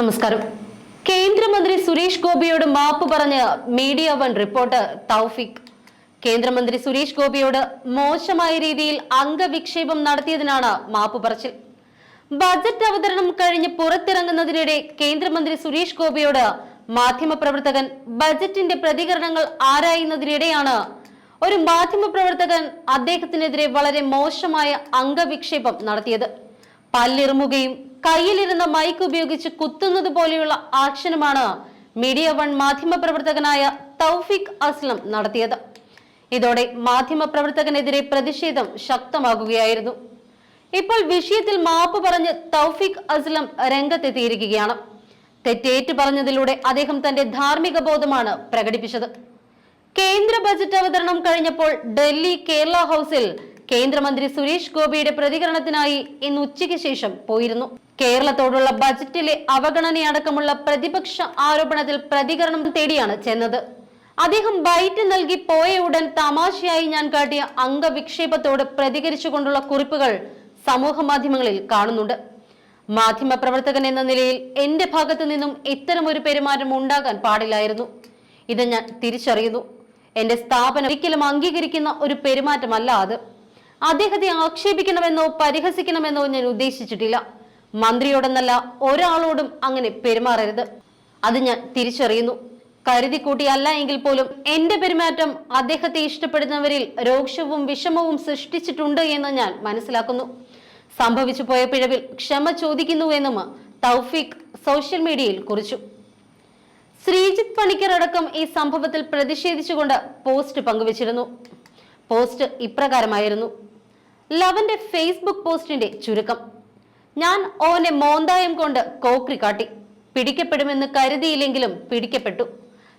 നമസ്കാരം. കേന്ദ്രമന്ത്രി സുരേഷ് ഗോപിയോട് മാപ്പ് പറഞ്ഞ് മീഡിയ വൺ റിപ്പോർട്ടർ തൗഫിക് കേന്ദ്രമന്ത്രി സുരേഷ് ഗോപിയോട് മോശമായ രീതിയിൽ അംഗവിക്ഷേപം നടത്തിയതിനാണ് മാപ്പ് പറച്ചിൽ. ബജറ്റ് അവതരണം കഴിഞ്ഞ് പുറത്തിറങ്ങുന്നതിനിടെ കേന്ദ്രമന്ത്രി സുരേഷ് ഗോപിയോട് മാധ്യമപ്രവർത്തകൻ ബജറ്റിന്റെ പ്രതികരണങ്ങൾ ആരായുന്നതിനിടെയാണ് ഒരു മാധ്യമപ്രവർത്തകൻ അദ്ദേഹത്തിനെതിരെ വളരെ മോശമായ അംഗവിക്ഷേപം നടത്തിയത്. പല്ലിറുമുകയും കയ്യിലിരുന്ന മൈക്ക് ഉപയോഗിച്ച് കുത്തുന്നത് പോലെയുള്ള ആക്ഷനുമാണ് മീഡിയ വൺ മാധ്യമപ്രവർത്തകനായ തൗഫിക് അസ്ലം നടത്തിയത്. ഇതോടെ മാധ്യമപ്രവർത്തകനെതിരെ പ്രതിഷേധം ശക്തമാകുകയായിരുന്നു. ഇപ്പോൾ വിഷയത്തിൽ മാപ്പ് പറഞ്ഞ് തൗഫിക് അസ്ലം രംഗത്തെത്തിയിരിക്കുകയാണ്. തെറ്റേറ്റു പറഞ്ഞതിലൂടെ അദ്ദേഹം തന്റെ ധാർമ്മിക ബോധമാണ് പ്രകടിപ്പിച്ചത്. കേന്ദ്ര ബജറ്റ് അവതരണം കഴിഞ്ഞപ്പോൾ ഡൽഹി കേരള ഹൗസിൽ കേന്ദ്രമന്ത്രി സുരേഷ് ഗോപിയുടെ പ്രതികരണത്തിനായി ഇന്ന് ഉച്ചയ്ക്ക് ശേഷം പോയിരുന്നു. കേരളത്തോടുള്ള ബജറ്റിലെ അവഗണനയടക്കമുള്ള പ്രതിപക്ഷ ആരോപണത്തിൽ പ്രതികരണം തേടിയാണ് ചെന്നത്. അദ്ദേഹം ബൈറ്റ് നൽകി പോയ ഉടൻ തമാശയായി ഞാൻ കാട്ടിയ അംഗവിക്ഷേപത്തോട് പ്രതികരിച്ചുകൊണ്ടുള്ള കുറിപ്പുകൾ സമൂഹ മാധ്യമങ്ങളിൽ കാണുന്നുണ്ട്. മാധ്യമപ്രവർത്തകൻ എന്ന നിലയിൽ എന്റെ ഭാഗത്തു നിന്നും ഇത്തരം ഒരു പെരുമാറ്റം ഉണ്ടാകാൻ പാടില്ലായിരുന്നു. ഇത് ഞാൻ തിരിച്ചറിയുന്നു. എന്റെ സ്ഥാപനം ഒരിക്കലും അംഗീകരിക്കുന്ന ഒരു പെരുമാറ്റമല്ല അത്. അദ്ദേഹത്തെ ആക്ഷേപിക്കണമെന്നോ പരിഹസിക്കണമെന്നോ ഞാൻ ഉദ്ദേശിച്ചിട്ടില്ല. മന്ത്രിയോടെന്നല്ല ഒരാളോടും അങ്ങനെ പെരുമാറരുത്. അത് ഞാൻ തിരിച്ചറിയുന്നു. കരുതി കൂട്ടിയല്ല എങ്കിൽ പോലും എന്റെ പെരുമാറ്റം അദ്ദേഹത്തെ ഇഷ്ടപ്പെടുന്നവരിൽ രോക്ഷവും വിഷമവും സൃഷ്ടിച്ചിട്ടുണ്ട് എന്ന് ഞാൻ മനസ്സിലാക്കുന്നു. സംഭവിച്ചു പോയ പിഴവിൽ ക്ഷമ ചോദിക്കുന്നുവെന്നും തൗഫീഖ് സോഷ്യൽ മീഡിയയിൽ കുറിച്ചു. ശ്രീജിത് പണിക്കർ അടക്കം ഈ സംഭവത്തിൽ പ്രതിഷേധിച്ചുകൊണ്ട് പോസ്റ്റ് പങ്കുവച്ചിരുന്നു. പോസ്റ്റ് ഇപ്രകാരമായിരുന്നു. ലവന്റെ ഫേസ്ബുക്ക് പോസ്റ്റിന്റെ ചുരുക്കം. ഞാൻ ഓനെ മോന്തായം കൊണ്ട് കോക്രി കാട്ടി. പിടിക്കപ്പെടുമെന്ന് കരുതിയില്ലെങ്കിലും പിടിക്കപ്പെട്ടു.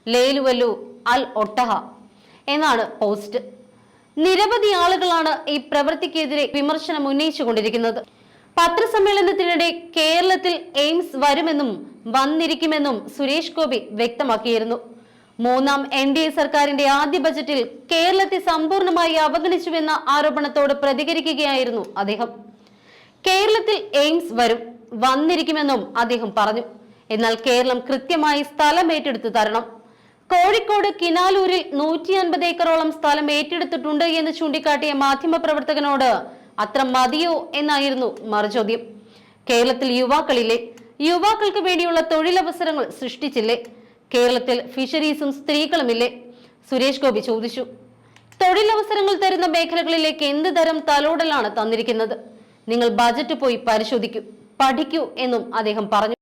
ലേലുവല്ലു അൽ ഒട്ടഹ എന്നാണ് പോസ്റ്റ്. നിരവധി ആളുകളാണ് ഈ പ്രവൃത്തിക്കെതിരെ വിമർശനം ഉന്നയിച്ചുകൊണ്ടിരിക്കുന്നത് പത്രസമ്മേളനത്തിനിടെ കേരളത്തിൽ എയിംസ് വരുമെന്നും വന്നിരിക്കുമെന്നും സുരേഷ് ഗോപി വ്യക്തമാക്കിയിരുന്നു. മൂന്നാം എൻ ഡി എ സർക്കാരിന്റെ ആദ്യ ബജറ്റിൽ കേരളത്തെ സമ്പൂർണമായി അവഗണിച്ചുവെന്ന ആരോപണത്തോട് പ്രതികരിക്കുകയായിരുന്നു അദ്ദേഹം. കേരളത്തിൽ എയിംസ് വരും വന്നിരിക്കുമെന്നും അദ്ദേഹം പറഞ്ഞു. എന്നാൽ കേരളം കൃത്യമായി സ്ഥലം ഏറ്റെടുത്തു തരണം. കോഴിക്കോട് കിനാലൂരിൽ നൂറ്റി അൻപത് ഏക്കറോളം സ്ഥലം ഏറ്റെടുത്തിട്ടുണ്ട് എന്ന് ചൂണ്ടിക്കാട്ടിയ മാധ്യമപ്രവർത്തകനോട് അത്ര മതിയോ എന്നായിരുന്നു മറുചോദ്യം. കേരളത്തിൽ യുവാക്കളില്ലേ? യുവാക്കൾക്ക് വേണ്ടിയുള്ള തൊഴിലവസരങ്ങൾ സൃഷ്ടിച്ചില്ലേ? കേരളത്തിൽ ഫിഷറീസും സ്ത്രീകളുമില്ലേ? സുരേഷ് ഗോപി ചോദിച്ചു. തൊഴിലവസരങ്ങൾ തരുന്ന മേഖലകളിലേക്ക് എന്ത് തരം തലോടലാണ് തന്നിരിക്കുന്നത്? നിങ്ങൾ ബജറ്റ് പോയി പരിശോധിക്കൂ പഠിക്കൂ എന്നും അദ്ദേഹം പറഞ്ഞു.